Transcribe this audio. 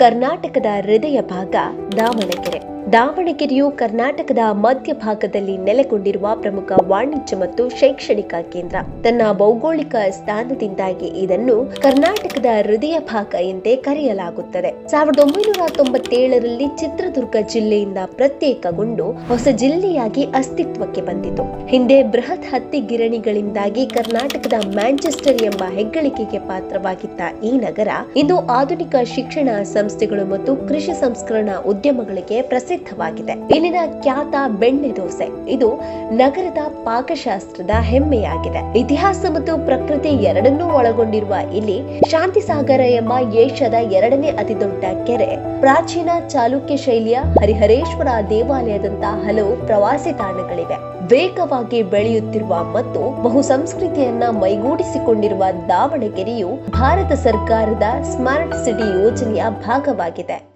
ಕರ್ನಾಟಕದ ಹೃದಯ ಭಾಗ ದಾವಣಗೆರೆ. ದಾವಣಗೆರೆಯು ಕರ್ನಾಟಕದ ಮಧ್ಯಭಾಗದಲ್ಲಿ ನೆಲೆಗೊಂಡಿರುವ ಪ್ರಮುಖ ವಾಣಿಜ್ಯ ಮತ್ತು ಶೈಕ್ಷಣಿಕ ಕೇಂದ್ರ. ತನ್ನ ಭೌಗೋಳಿಕ ಸ್ಥಾನದಿಂದಾಗಿ ಇದನ್ನು ಕರ್ನಾಟಕದ ಹೃದಯ ಭಾಗ ಎಂದೇ ಕರೆಯಲಾಗುತ್ತದೆ. ಸಾವಿರದ ಒಂಬೈನೂರ ತೊಂಬತ್ತೇಳರಲ್ಲಿ ಚಿತ್ರದುರ್ಗ ಜಿಲ್ಲೆಯಿಂದ ಪ್ರತ್ಯೇಕಗೊಂಡು ಹೊಸ ಜಿಲ್ಲೆಯಾಗಿ ಅಸ್ತಿತ್ವಕ್ಕೆ ಬಂದಿತು. ಹಿಂದೆ ಬೃಹತ್ ಹತ್ತಿ ಗಿರಣಿಗಳಿಂದಾಗಿ ಕರ್ನಾಟಕದ ಮ್ಯಾಂಚೆಸ್ಟರ್ ಎಂಬ ಹೆಗ್ಗಳಿಕೆಗೆ ಪಾತ್ರವಾಗಿದ್ದ ಈ ನಗರ, ಇಂದು ಆಧುನಿಕ ಶಿಕ್ಷಣ ಸಂಸ್ಥೆಗಳು ಮತ್ತು ಕೃಷಿ ಸಂಸ್ಕರಣಾ ಉದ್ಯಮಗಳಿಗೆ ಪ್ರಸಿದ್ಧವಾಗಿದೆ ಇಲ್ಲಿನ ಖ್ಯಾತ ಬೆಣ್ಣೆ ದೋಸೆ. ಇದು ನಗರದ ಪಾಕಶಾಸ್ತ್ರದ ಹೆಮ್ಮೆಯಾಗಿದೆ. ಇತಿಹಾಸ ಮತ್ತು ಪ್ರಕೃತಿ ಎರಡನ್ನೂ ಒಳಗೊಂಡಿರುವ ಇಲ್ಲಿ ಶಾಂತಿಸಾಗರ ಎಂಬ ಏಷ್ಯಾದ ಎರಡನೇ ಅತಿದೊಡ್ಡ ಕೆರೆ. ಪ್ರಾಚೀನ ಚಾಲುಕ್ಯ ಶೈಲಿಯ ಹರಿಹರೇಶ್ವರ ದೇವಾಲಯದಂತಹ ಹಲವು ಪ್ರವಾಸಿ ತಾಣಗಳಿವೆ. ವೇಗವಾಗಿ ಬೆಳೆಯುತ್ತಿರುವ ಮತ್ತು ಬಹು ಸಂಸ್ಕೃತಿಯನ್ನ ಮೈಗೂಡಿಸಿಕೊಂಡಿರುವ ದಾವಣಗೆರೆಯು ಭಾರತ ಸರ್ಕಾರದ ಸ್ಮಾರ್ಟ್ ಸಿಟಿ ಯೋಜನೆಯ ಭಾಗವಾಗಿದೆ.